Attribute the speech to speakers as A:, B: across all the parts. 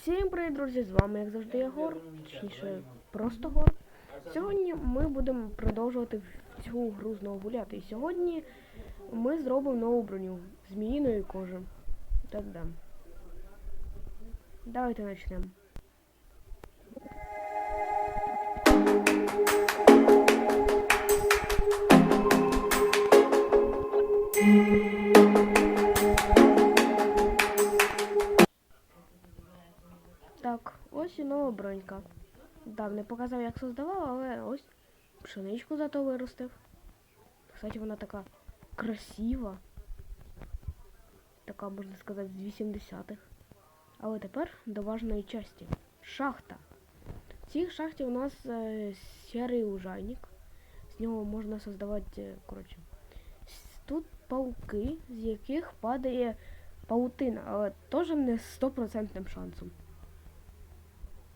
A: Всім привіт, друзі! З вами, як завжди, Єгор, точніше, просто Гор. Сьогодні ми будемо продовжувати цю гру знову гуляти. І сьогодні ми зробимо нову броню зміїної кожи. Так да. Давайте почнемо. Не показав, як создавав, але ось пшеничку зато виростив. Кстати, вона така красива. Така, можна сказати, з 80-х. Але тепер до важної часті. Шахта. В цій шахті у нас е, сірий лужайник. З нього можна создавати, е, коротше. Тут пауки, з яких падає паутина, але теж не з стопроцентним шансом.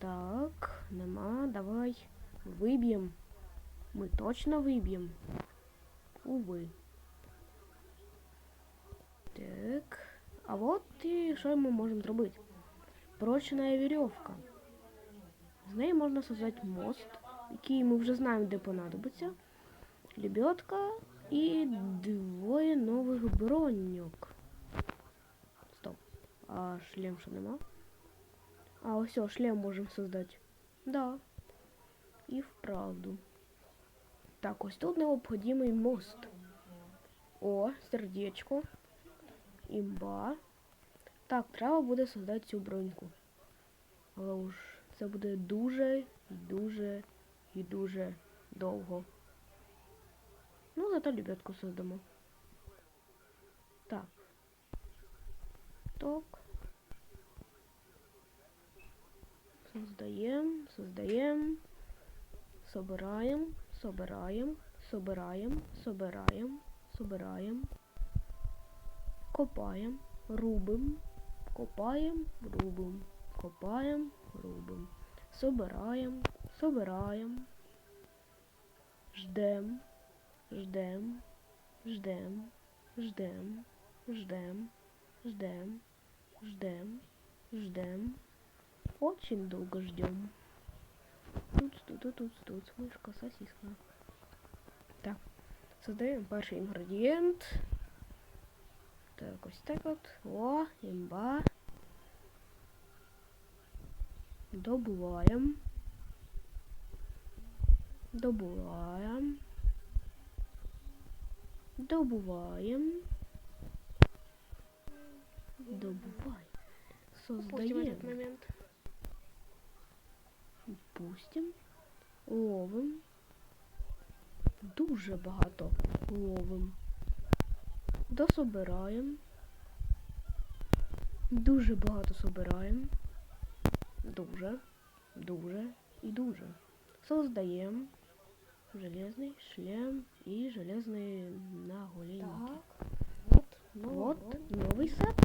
A: Так, нема, давай виб'ємо. Ми точно виб'ємо. Уви. Так. А от і що ми можемо зробити? Прочна вірьовка. З неї можна создати мост, який ми вже знаємо, де понадобиться. Лебедка і двоє нових броньок. Стоп. А шлем що нема? А, о, шлем можем создать. Да. І вправду. Так, ось тут необхідний мост. О, сердечко. Імба. Так, треба буде создати цю броньку. Але уж це буде дуже, і дуже і дуже довго. Ну, зато лебедку создамо. Так. Ток. Создаем, создаем, собираем, собираем, собираем, собираем, собираем, копаем, рубим, копаем, рубим, копаем, рубим, собираем, собираем, ждем, ждем, ждем, ждем, ждем, ждем, ждем, ждем. Очень долго ждем. Тут, тут, тут, тут, тут, мышка, сосиска. Так, создаем ваш ингредиент. Так, вот так вот. О, имба. Добываем. Добываем. Добываем. Добываем. Создаем.
B: Упустим этот момент.
A: Пустим. Ловим. Дуже багато ловим. Дособираємо. Дуже багато собираємо. Дуже, дуже і дуже. Создаємо железний шлем і железні наголінники.
B: Так. Вот. Ну,
A: Вот новий сет.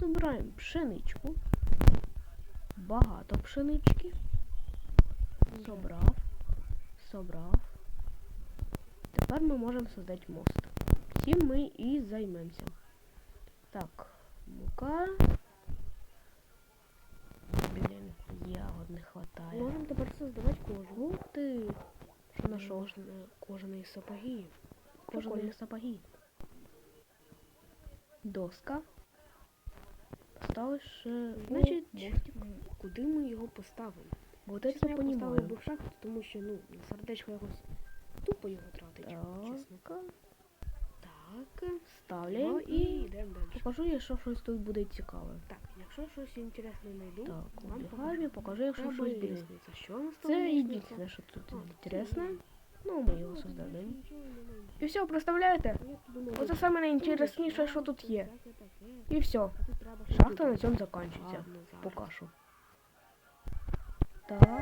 A: Собираємо пшеничку. Багато пшенички. Собрав. Собрав. Тепер ми можемо создати мост. Цим ми і займемося. Так, мука. Блін, ягод не хватає.
B: Можемо тепер создавати кожу.
A: Ух ти! Що нашов? Кожані сапоги. Кожані сапоги. Доска. Поставиш. ще- Значить, куди ми його поставимо? От це
B: я поставив би в шахту, тому що, ну, сердечко якось тупо його тратить, чесно.
A: Так. Так, ставляємо
B: Ну,
A: і
B: йдемо далі.
A: покажу, якщо щось тут буде цікаве.
B: Так, якщо щось інтересне знайду,
A: Так,
B: вам покажу.
A: покажу, якщо
B: Треба
A: щось буде.
B: Що у нас
A: Це єдине, що тут
B: А,
A: інтересне. Ну, ми його.
B: Нічого.
A: І все, представляєте? Оце саме
B: тут
A: найінтересніше, що тут є. І все. Шахта на цьому закінчується.
B: Ладно,
A: там.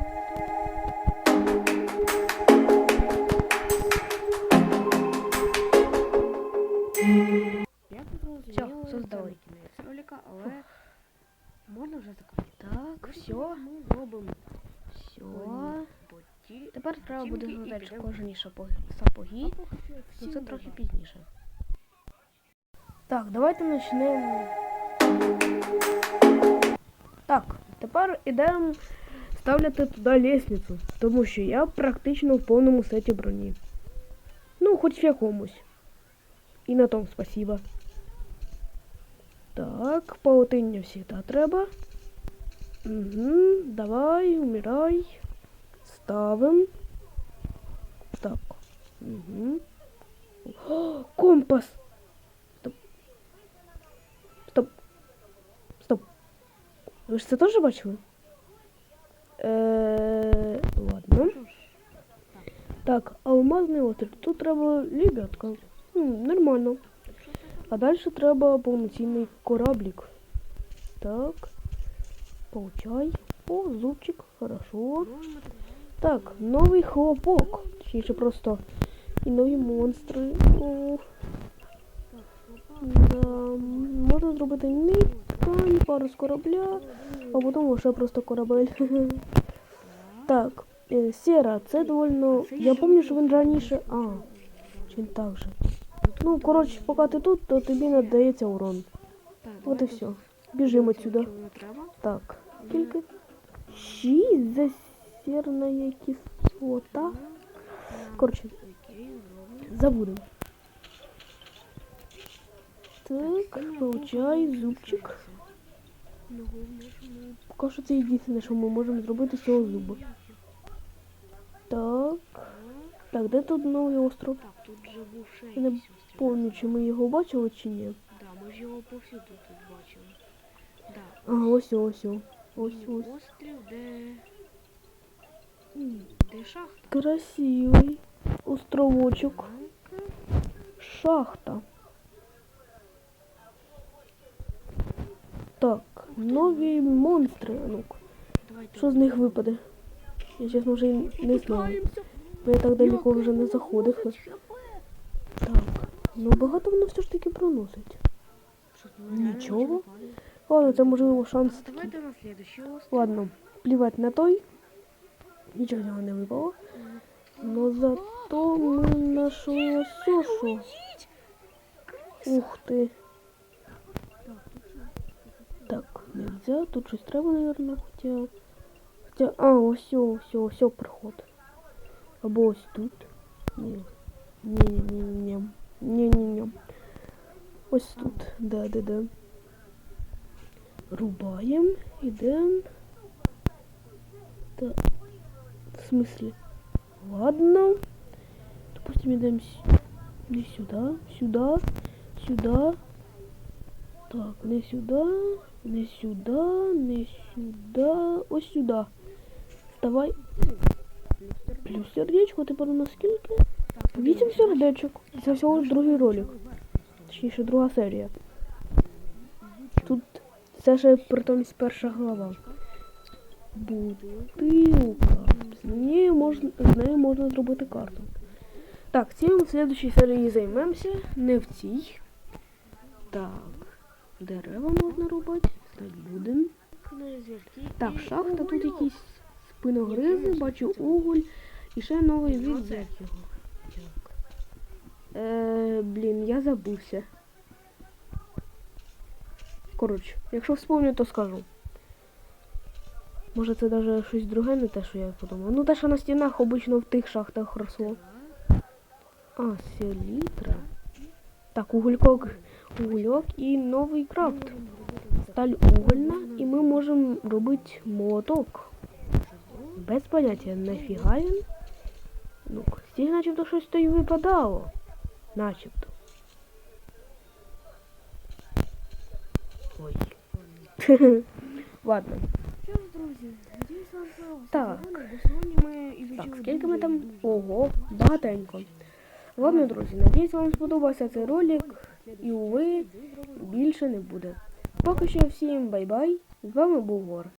B: Я можна вже закрити.
A: Так, все.
B: Ми
A: Тепер треба буде згадати кожені сапоги. сапоги. Ну, це трохи пізніше. Так, давайте почнемо. Так, тепер ідемо ставляти туди лестницю, тому що я практично в повному сеті броні. Ну, хоч в якомусь. І на тому спасіба. Так, паутиння всегда треба. Угу, давай, умирай. Ставим. Так. Угу. О, компас! Стоп. Стоп. Стоп. Ви ж це теж бачили? Е, ладно. Так, алмазний острів. Тут треба лебедка. Нормально. А далі треба повноцінний кораблік. Так. Получай. О, зубчик, хорошо. Так, новий хлопок. Точніше просто і нові монстри. О, да. Можна зробити ні ткань, пару з корабля, а потім лише просто корабель. Так, е, сера, це довольно. Я пам'ятаю, що він раніше. А, чи так же. Ну, коротше, поки ти тут, то тобі надається урон. От і все. Біжимо
B: що.
A: Так. Скільки? Шість за сірна кислота. Коротше, забудемо. Так, получай зубчик. Поки що це єдине, що ми можемо зробити з цього зуба. Так. Так, де тут новий остров?
B: Так, тут ще
A: Я не. Помню, чи ми його бачили, чи ні.
B: Да, ми ж його повсюду тут бачили. Да.
A: Ага, ось ось ось. Ось ось.
B: Острів, де... Де шахта.
A: Красивий островочок. Шахта. Так, нові монстри. Ну-ка, що з них випаде? Я чесно вже не знаю. Бо я так далеко вже не заходив. Так. Ну багато воно все ж таки проносить.
B: Ну,
A: Нічого. Ладно, це можливо шанс такий. Ладно, плівати на той. Нічого нього не випало. Но зато ми все, що. Ух ти. нельзя. Тут щось треба, наверное, хотя. Хотя. А, ось, все, все, все, проход. Або ось тут. Ні. Ні, ні, ні, ні. Ні, ні, ні. Ось тут. Да, да, да. Рубаємо, ідемо. Так. В смысле? Ладно. Допустим, идем с- не сюда, сюда, сюда. Так, не сюда, Не сюда, не сюда, ось сюда. Вставай. Плюс сердечко, тепер у нас скільки? Вісім сердечок. Це всього другий ролик. Точніше, друга серія. Тут це ще притом перша глава. Бутилка. З нею можна, з нею можна зробити карту. Так, цим в слідчій серії займемося, не в цій. Так, дерева можна рубати, стать будемо. Так, шахта, тут якісь спиногризи, бачу уголь і ще новий від як його. Е, блін, я забувся. Коротше, якщо вспомню, то скажу. Може це навіть щось друге, не те, що я подумав. Ну те, що на стінах обично в тих шахтах росло. А, селітра. Так, угулькок, угульок і новий крафт. Сталь угольна, і ми можемо робити молоток. Без поняття, нафіга він? Ну, стіг начебто щось то й випадало. Начебто. Ой. Ладно.
B: Що ж, друзі, надіюсь, вам.
A: Так. Так, скільки ми там? Ого, багатенько. Ладно, друзі, надіюсь, вам сподобався цей ролик. І уви більше не буде. Поки що всім бай-бай. З вами був Гор.